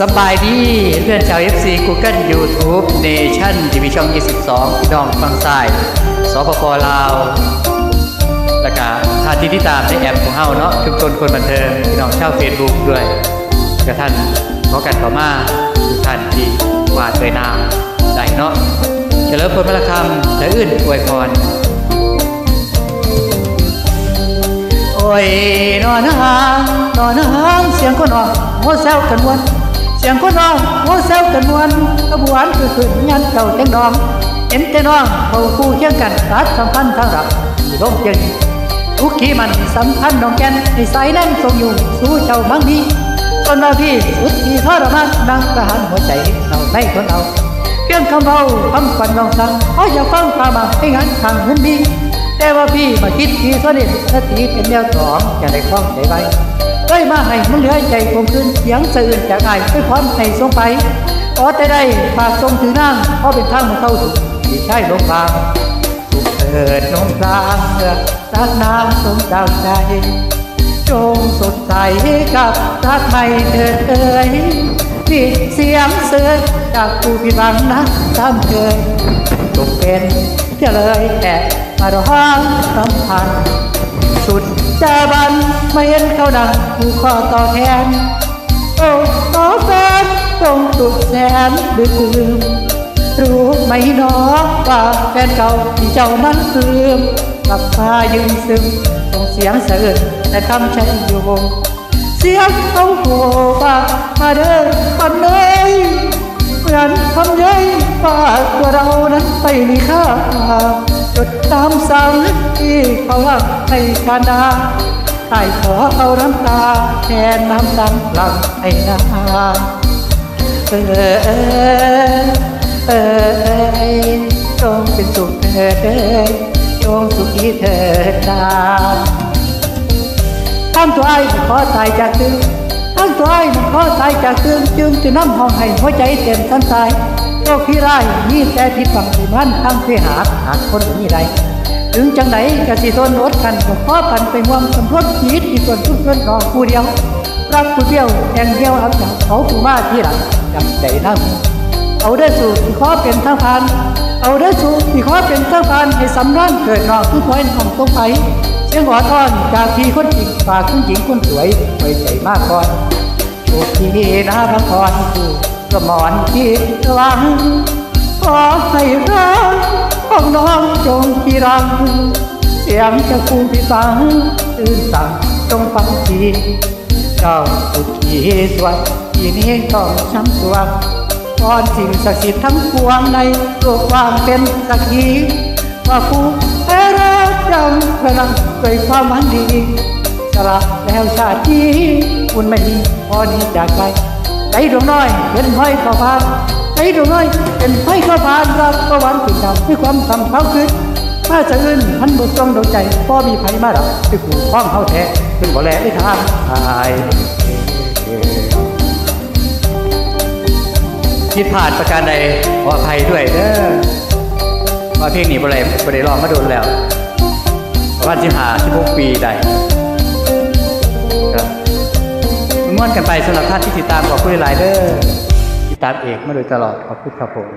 สบายดีเพื่อนชาว FC Google YouTube Nation ทีวีช่อง 22 พี่น้องฟังซ้สปปลาวแล้วก็ท่านที่ติดตามในแอปของเฮาเนาะทุกคนคนบันเทิงพี่น้องชาว Facebook ด้วยกระท่านขอกันต่อมาทุกท่านที่วาดเอ่ยนามได้เนาะเฉลิมพลพระคำและอื่นอวยพรโอ้ยนอนหางนอนหางเสียงคนออกโมแซวกันวัน สียงคนออกโมแซวกันวนกระบวนคือขึ้นยันเก่าเต็งดองเห็นแต่น้องเขาคู่เคียงกันรัดสัมพันธ์ทางรักที่ร่มเย็นทุกขีมันสัมพันธ์น้องแกนในสายแนั้นทรงอยู่สู้เจ้าบางดีคนเราพี่สุดที่ทรมานดังประหารหัวใจเราในคนเราเพียงคำเบาคำฝันน้องสั่งเขาอยากฟังความมาให้งานทางเงินดีแต่ว่าพี่มาคิดทีสนิทสติเป็นแนวสองจะได้คล้องใจไว้ เอ้ยมาให้มันเหลือใจผมคืนเสียงสะอื่นจากไอ้ไปพร้อมให้ส่งไปขอแต่ได้ฝากส่งถึงนั่งเพราะเป็นทางมันเข้าถึงที่ใช่ลงกลางสุขเถิดน้องกลางเมื่อรักน้ำสมดาวใจจงสดใสกับรักใหม่เถิดเอ่ยนี่เสียงเสือจากผู้พิบังนักตามเคยตกเป็นเที่ยวเลยแต่มาร้องรำพันสุด จะบันไม่เห็นเขาดังผู้ขอต่อแทนโอ้ขอแฟนจงสุดแสนดืมรู้ไหมหนอว่าแฟนเก่าที่เจ้านั้นลืมกลับมายืนซึมส่งเสียงเสะอื้นแต่คำใช้อยู่วง เสียงเขาโหว่ามาเด้อปันเลยเหมือนทำยัยว่าตัวเรานั้นไปมีค่า จดตามสั่งที่เขาว่าให้คานาใต้ขอเอาน้ำตาแทนน้ำดังหลังให้นาเออเออเออเอยจงเป็นสุขเถิดเอยจงสุขีเถิดนาทั้งตัวไอ้ขอตายจากตึงทั้งตัวไอ้ขอตายจากตึงจึงจะน้ำห้องให้หัวใจเต็มทันตาย โรคพี่ร้ายมีแต่ผิดหวังที่มันทั้งเพื่อหาหากคนนี้ใดถึงจังไหนกะสิทนอดกันก็ขอพันไปห่วงสำรวจชีวิตที่ส่วนทุกส่วนรองผู้เดียวรักผู้เดียวแองเดียวเอาจากเขาผู้มาที่หลังจำใจนั่งเอาได้สู่ที่ขอเป็นทางผ่าน เอาได้สู่ที่ขอเป็นทางผ่านให้สำรันเกิดนอกทุกคอยน้องตรงไปเสียงหัวทอนจากพี่คนจริงฝากคุณหญิงคนสวยไว้ใจมากก่อนโชคดีนะพระพรผู้กระห มอนที่หวังขอให้รักของน้องจงที่รังเสียงจะคูพี่ฟังตื่นสั่งจงฟังทีเจ้าสุขีสวัสดีนี้ต้องช้ำสวงพรสิ่งศักดิ์สิทธิ์ทั้งปวงในโลกความเป็นสักขีว่าผู้แพ้รักจำพลังด้วยความหวังดีสละแล้วชาตินี้คุณไม่มีพอนี้จากไป ใจดวงน้อยเป็นห้อยข้าวพานใจดวงน้อยเป็นห้อยข้าวพานรักก็หวานถึงดำด้วยความสำคัญขึ้นถ้าจะอื่นมันบุตรต้องดวงใจพ่อมีไผมาดับด้วยผู้พ้องเขาแท้เป็นบ่แลได้ทางทายผิดพลาดประการใดขออภัยด้วยเด้อว่าเพลงนี้บ่ได้บ่ได้ร้องมาโดนแล้วประมาณสิบห้าสิบหกปีได้ ม่วนกันไปสำหรับท่านที่ติดตามขอบคุณหลายๆเด้อติดตามเอกมาโดยตลอดขอบคุณครับผม